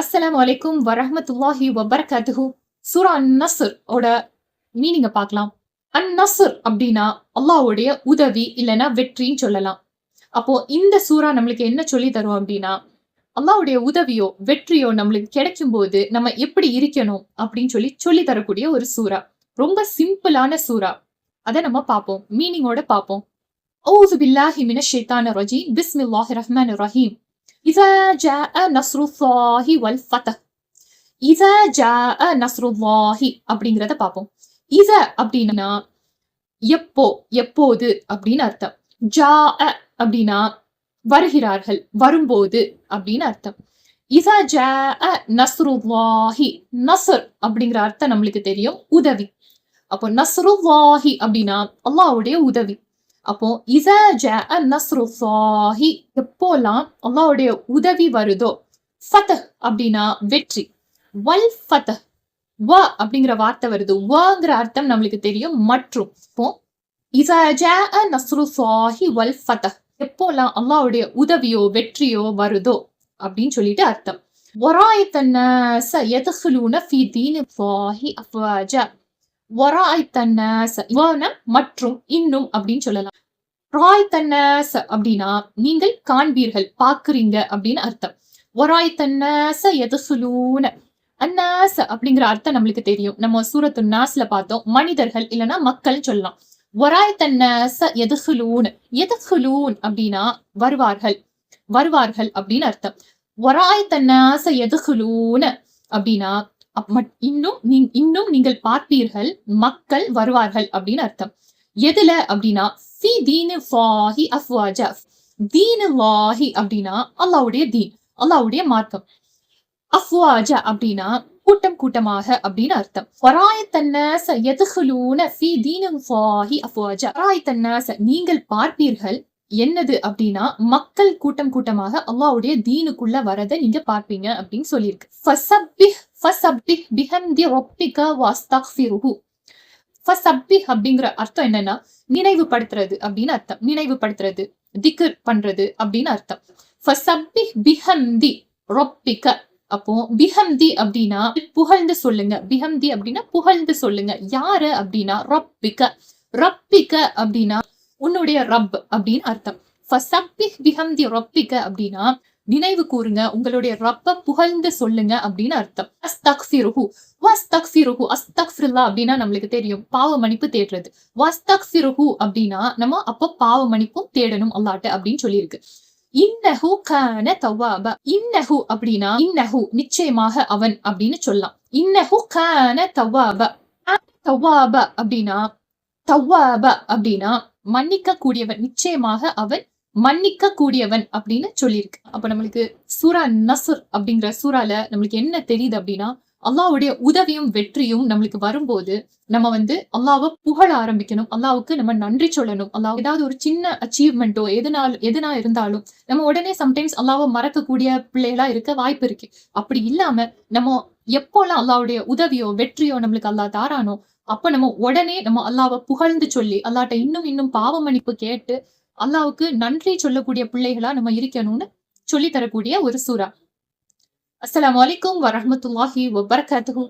அஸ்லாம் வலைக்கும் வரஹமத்துல்லாஹி வபர்காத்துஹு சூரா நசுர் ஓட மீனிங்க பார்க்கலாம். அன் நசுர் அப்படின்னா அல்லாஹுடைய உதவி இல்லைன்னா வெற்றின்னு சொல்லலாம். அப்போ இந்த சூரா நம்மளுக்கு என்ன சொல்லி தரும் அப்படின்னா அல்லாவுடைய உதவியோ வெற்றியோ நம்மளுக்கு கிடைக்கும் போது நம்ம எப்படி இருக்கணும் அப்படின்னு சொல்லி சொல்லி தரக்கூடிய ஒரு சூரா ரொம்ப சிம்பிளான சூரா அதை நம்ம பார்ப்போம். மீனிங்கோட பார்ப்போம். ஓசு பில்லாஹி மின ஷேத்தான ரஜி பிஸ்மில்லாஹி ரஹ்மான் ரஹீம் إذا جاء نصر الله والفتح إذا جاء نصر الله அப்படிங்கிறத பார்ப்போம் இத அப்படின்னா எப்போ எப்போது அப்படின்னு அர்த்தம் ஜா அப்படின்னா வருகிறார்கள் வரும்போது அப்படின்னு அர்த்தம் இத ஜா நஸ்ருல்லாஹி நஸ்ர் அப்படிங்கிற அர்த்தம் நம்மளுக்கு தெரியும் உதவி அப்போ நஸ்ருல்லாஹி அப்படின்னா அல்லாஹ்வுடைய உதவி அப்போ இத ஜா நஸ்ருல்லாஹி எப்போலாம் அல்லாஹ்வுடைய உதவி வருதோ ஃபதஹ் அப்படின்னா வெற்றி வல் ஃபதஹ் வ அப்படிங்கிற வார்த்தை வருது வங்கிற அர்த்தம் நம்மளுக்கு தெரியும் மற்றும் இப்போ இத ஜா நஸ்ருல்லாஹி வல் ஃபதஹ் எப்போலாம் அல்லாஹ்வுடைய உதவியோ வெற்றியோ வருதோ அப்படின்னு சொல்லிட்டு அர்த்தம் ورايت الناس يدخلون في دين الله أفواجا ورايت الناس வான மற்றும் இன்னும் அப்படின்னு சொல்லலாம் ராய் அப்படின்னா நீங்கள் காண்பீர்கள் பார்க்குறீங்க அப்படின்னு அர்த்தம். ஒராய் தன்னாச எதசுலூன அன்னாச அப்படிங்கிற அர்த்தம் நம்மளுக்கு தெரியும். நம்ம சூரத்து நாஸ்ல பார்த்தோம் மனிதர்கள் இல்லைன்னா மக்கள் சொல்லலாம். ஒராய் தன்னாச எது சுலூன்? அப்படின்னா வருவார்கள். வருவார்கள் அப்படின்னு அர்த்தம். ஒராய் தன்னாச எதசுலூன அப்படின்னா இன்னும் நீ- இன்னும் நீங்கள் பார்ப்பீர்கள் மக்கள் வருவார்கள் அப்படின்னு அர்த்தம். எதுல அப்படின்னா ஃபி தீனு ஃபாஹி அஃப்வாஜா தீனு வாஹி அப்படின்னா அல்லாவுடைய தீன் அல்லாவுடைய மார்க்கம் அஃப்வாஜா அப்படின்னா கூட்டம் கூட்டமாக அப்படின்னு அர்த்தம் வராயத்தன்னாச எதுகுலூன ஃபி தீனு ஃபாஹி அஃப்வாஜா வராயத்தன்னாச நீங்கள் பார்ப்பீர்கள் என்னது அப்படின்னா மக்கள் கூட்டம் கூட்டமாக அல்லாவுடைய தீனுக்குள்ள வரதை நீங்க பார்ப்பீங்க அப்படின்னு சொல்லியிருக்கு ஃபசப்பிஹ் ஃபசப்பிஹ் பிஹம்தி ரப்பிக வஸ்தக்ஃபிருஹு ஃபசப்பிஹ் அப்படிங்கிற அர்த்தம் என்னன்னா நினைவுபடுத்துறது அப்படின்னு அர்த்தம். நினைவுபடுத்துறது திக்கர் பண்றது அப்படின்னு அர்த்தம். ஃபசப்பிஹ் பிஹம்தி ரப்பிக அப்போ பிஹம்தி அப்படின்னா புகழ்ந்து சொல்லுங்க. பிஹம்தி அப்படின்னா புகழ்ந்து சொல்லுங்க. யாரு அப்படின்னா ரப்பிக ரப்பிக அப்படின்னா உன்னுடைய ரப் அப்படின்னு அர்த்தம். ஃபசப்பிஹ் பிஹம்தி ரப்பிக அப்படின்னா நினைவு கூறுங்க உங்களுடைய ரப்ப புகழ்ந்து சொல்லுங்க அப்படின்னு அர்த்தம். அஸ்தக்ஃபிருஹு. வஸ்தக்ஃபிருஹு. அஸ்தக்ஃபிருல்லா அப்படின்னா நம்மளுக்கு தெரியும் பாவ மன்னிப்பு தேடுறது. வஸ்தக்ஃபிருஹு அப்படின்னா நம்ம அப்போ பாவ மன்னிப்பும் தேடணும் அல்லாட்ட அப்படின்னு சொல்லியிருக்கு. இன்னஹு கான தவாப. இன்னஹு அப்படின்னா இன்னஹு நிச்சயமாக அவன் அப்படின்னு சொல்லலாம். இன்னஹு கான தவாப. தவாப அப்படின்னா தவாப அப்படின்னா மன்னிக்க கூடியவன் நிச்சயமாக அவன் மன்னிக்க கூடியவன் அப்படின்னு சொல்லியிருக்கு. அப்ப நம்மளுக்கு சூரா நசுர் அப்படிங்கிற சூறால நம்மளுக்கு என்ன தெரியுது அப்படின்னா அல்லாஹ்வுடைய உதவியும் வெற்றியும் நம்மளுக்கு வரும்போது நம்ம வந்து அல்லாவை புகழ ஆரம்பிக்கணும். அல்லாவுக்கு நம்ம நன்றி சொல்லணும். அல்லாஹ் ஏதாவது ஒரு சின்ன அச்சீவ்மெண்ட்டோ எதுனால எதுனா இருந்தாலும் நம்ம உடனே சம்டைம்ஸ் அல்லாவை மறக்கக்கூடிய பிள்ளைகளா இருக்க வாய்ப்பு இருக்கு. அப்படி இல்லாம நம்ம எப்போல்லாம் அல்லாவுடைய உதவியோ வெற்றியோ நம்மளுக்கு அல்லாஹ் தாரானோ அப்ப நம்ம உடனே நம்ம அல்லாவை புகழ்ந்து சொல்லி அல்லாட்ட இன்னும் இன்னும் பாவ மன்னிப்பு கேட்டு அல்லாவுக்கு நன்றி சொல்லக்கூடிய பிள்ளைகளா நம்ம இருக்கணும்னு சொல்லி தரக்கூடிய ஒரு சூறா. அஸ்லாம் அலைக்கும் வரமத்துல்லாஹி வபரகாத்துஹு.